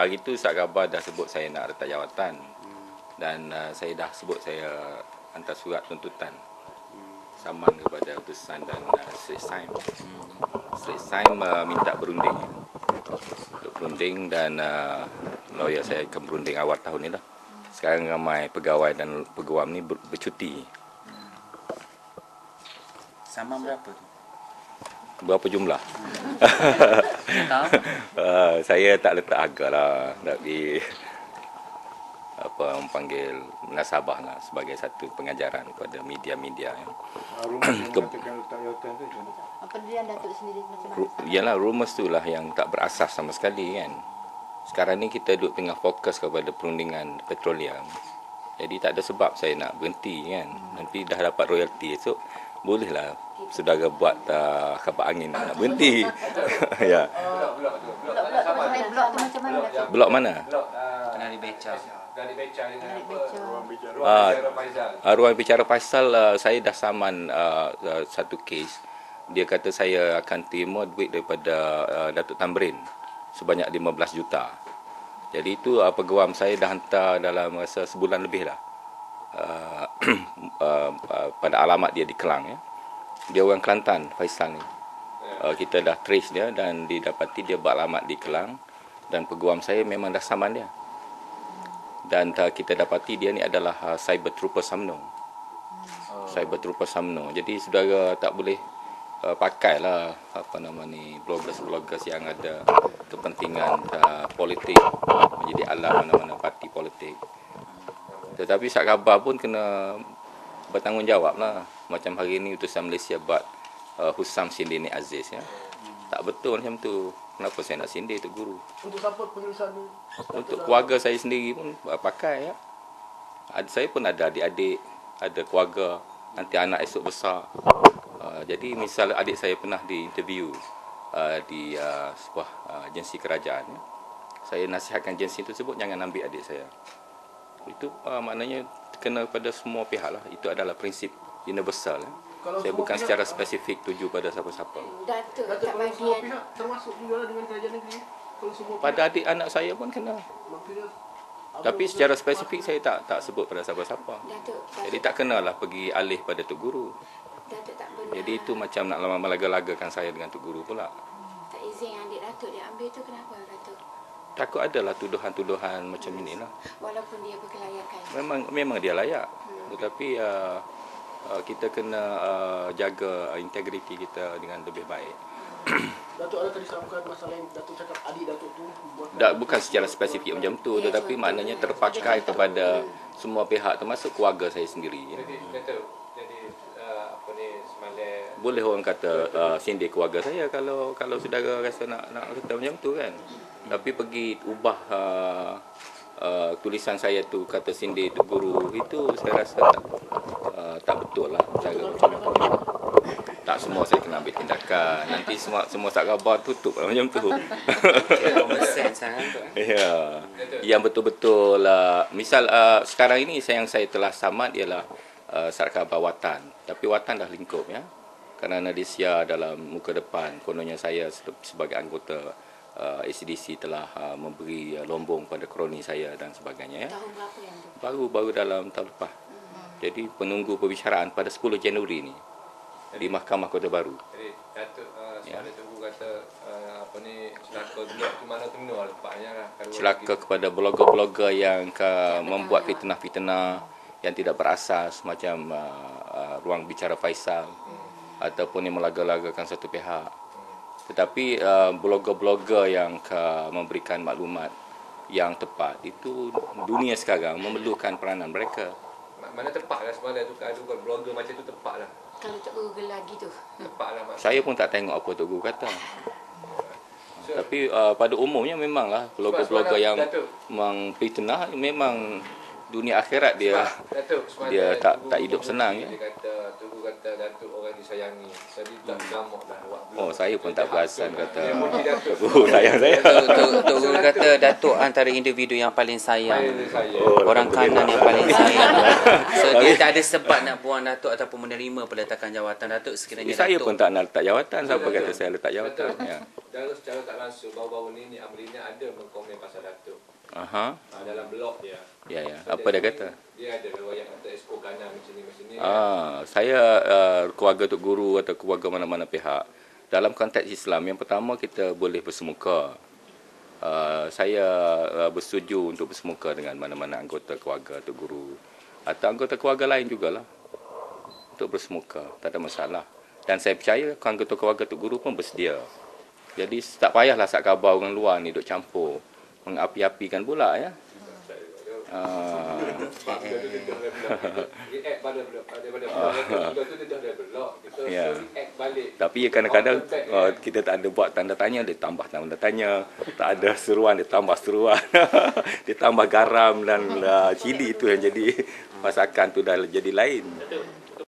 hari tu Ustaz Khabar dah sebut saya nak letak jawatan. Dan uh, saya dah sebut saya hantar surat tuntutan saman kepada utusan dan uh, Straits Time. Straits Time uh, minta berunding. Untuk berunding dan uh, lawyer saya akan berunding awal tahun ni lah. Sekarang ramai pegawai dan peguam ni ber- bercuti. Sama berapa tu? Berapa jumlah? Uh, saya tak letak harga lah. Tapi apa orang panggil nasabah lah sebagai satu pengajaran kepada media-media. Ya. Rumah yang macam mana? Pendirian Datuk sendiri macam mana? Yalah rumours tu lah yang tak berasas sama sekali kan. Sekarang ni kita duduk tengah fokus kepada perundingan petroleum. Jadi tak ada sebab saya nak berhenti kan. Nanti dah dapat royalty esok bolehlah saudara buat uh, khabar angin nak berhenti. ya. Blok-blok tu macam mana? Blok mana? Blok mana? Dibeca. Dari beca dengan apa? beca. Orang bicara. Ruang Ah. bicara. Uh, ruang Faisal uh, saya dah saman uh, uh, satu kes. Dia kata saya akan terima duit daripada uh, Datuk Tamrin sebanyak 15 juta. Jadi itu uh, peguam saya dah hantar dalam rasa sebulan lebih lah. Uh, uh, uh, pada alamat dia di Kelang ya. Dia orang Kelantan Faisal ni. Uh, kita dah trace dia dan didapati dia beralamat di Kelang dan peguam saya memang dah saman dia dan uh, kita dapati dia ni adalah uh, cyber trooper SAMNO. Oh. Cyber trooper SAMNO. Jadi saudara tak boleh uh, pakailah apa nama ni bloggers-bloggers yang ada kepentingan uh, politik menjadi alat mana-mana parti politik. Tetapi sak khabar pun kena bertanggungjawab lah. Macam hari ni utusan Malaysia buat uh, Husam Sindini Aziz ya. Tak betul macam tu. Kenapa saya nak sindir tu guru? Untuk siapa penulisan ni? Untuk keluarga saya sendiri pun pakai ya. Ada saya pun ada adik-adik, ada keluarga, nanti anak esok besar. Uh, jadi misal adik saya pernah di interview uh, di uh, sebuah uh, agensi kerajaan ya. Saya nasihatkan agensi tersebut jangan ambil adik saya. Itu uh, maknanya kena pada semua pihak lah. Itu adalah prinsip universal. Ya. Kalau Saya bukan pihak, secara ah, spesifik tuju pada siapa-siapa. Datuk Datuk tak kalau bagi semua pihak termasuk juga dengan kerajaan negeri. Kalau semua Pada adik anak saya pun kena. maksudnya Tapi secara spesifik saya tak tak sebut pada siapa-siapa. Jadi tak kenalah pergi alih pada Tok Guru. Datuk tak benar. Jadi itu macam nak lama melaga-lagakan saya dengan Tok Guru pula. tak izin adik Datuk dia ambil tu kenapa Datuk? Takut adalah tuduhan-tuduhan macam inilah. Walaupun dia berkelayakan. Memang memang dia layak. Tetapi uh, uh, kita kena uh, jaga integriti kita dengan lebih baik. Datuk ada tadi sambungkan masalah yang Datuk cakap adik Datuk tu buat Tak, bukan secara spesifik macam tu tetapi maknanya terpakai kepada semua pihak termasuk keluarga saya sendiri. ya. Jadi, Datuk, jadi uh, apa ni semalam Boleh orang kata uh, sindir keluarga saya kalau kalau saudara rasa nak nak kata macam tu kan. Tapi pergi ubah uh, uh, tulisan saya tu kata sindir tu guru itu saya rasa tak, uh, tak betul lah cara macam. Tak semua saya kena ambil tindakan. Nanti semua semua tak khabar tutup lah macam tu. Kan tu. Ya. Yang betul-betul uh, misal uh, sekarang ini saya yang saya telah samat ialah uh, sarkhabar watan. Tapi watan dah lingkup ya. Kerana Malaysia dalam muka depan kononnya saya se- sebagai anggota uh, ACDC telah uh, memberi uh, lombong pada kroni saya dan sebagainya ya. Tahun berapa yang tu? Baru-baru dalam tahun lepas. Jadi penunggu perbicaraan pada 10 Januari ni di Mahkamah Kota Baru. Jadi Datuk uh, Ya. tunggu kata uh, apa ni celaka dunia tu mana tu mana lepasnya lah. Celaka kepada blogger-blogger yang ke, membuat fitnah-fitnah yang tidak berasas macam uh, uh, ruang bicara Faisal ataupun yang melaga-lagakan satu pihak. Tetapi uh, blogger-blogger yang ke, memberikan maklumat yang tepat itu dunia sekarang memerlukan peranan mereka. Ma- mana tepat lah semalam tu kalau bukan blogger macam tu tepat lah. Kalau tak Google lagi tu. Tepat lah mak. Saya pun tak tengok apa Tok Guru kata. So, Tapi uh, pada umumnya memanglah blogger-blogger yang Datuk. mengfitnah memang dunia akhirat dia Datuk dia tak- Tunggu tak hidup senang, ya. Dia kata tunggu kata Datuk orang disayangi. Jadi tak dah awak. belum. Oh, saya pun tak perasan kata. Oh, sayang saya. Guru kata Datuk antara individu yang paling sayang. Saya saya. Oh, Orang kanan yang paling sayang. So dia tak ada sebab nak buang Datuk ataupun menerima peletakan jawatan Datuk sekiranya Saya Datuk pun tak nak letak jawatan. Siapa kata saya letak jawatan? Ya. Dalam secara tak langsung baru-baru ni ni Amrina ada mengkomen pasal Datuk. Aha. Ah, dalam blog dia. Ya, ya. So, Apa dia ni, kata? Dia ada riwayat kata expo kanan macam ni macam ni. Ah, saya uh, keluarga Tok Guru atau keluarga mana-mana pihak. Dalam konteks Islam, yang pertama kita boleh bersemuka. Uh, saya uh, bersetuju untuk bersemuka dengan mana-mana anggota keluarga Tok Guru. Atau anggota keluarga lain jugalah. Untuk bersemuka. Tak ada masalah. Dan saya percaya anggota keluarga Tok Guru pun bersedia. Jadi tak payahlah sat khabar orang luar ni duk campur. Mengapi-apikan pula ya. Ah. Ya. Tapi kadang-kadang uh, kita tak ada buat tanda tanya, dia tambah tanda tanya. Tak ada seruan, dia tambah seruan. dia tambah garam dan uh, cili itu yang jadi masakan tu dah jadi lain.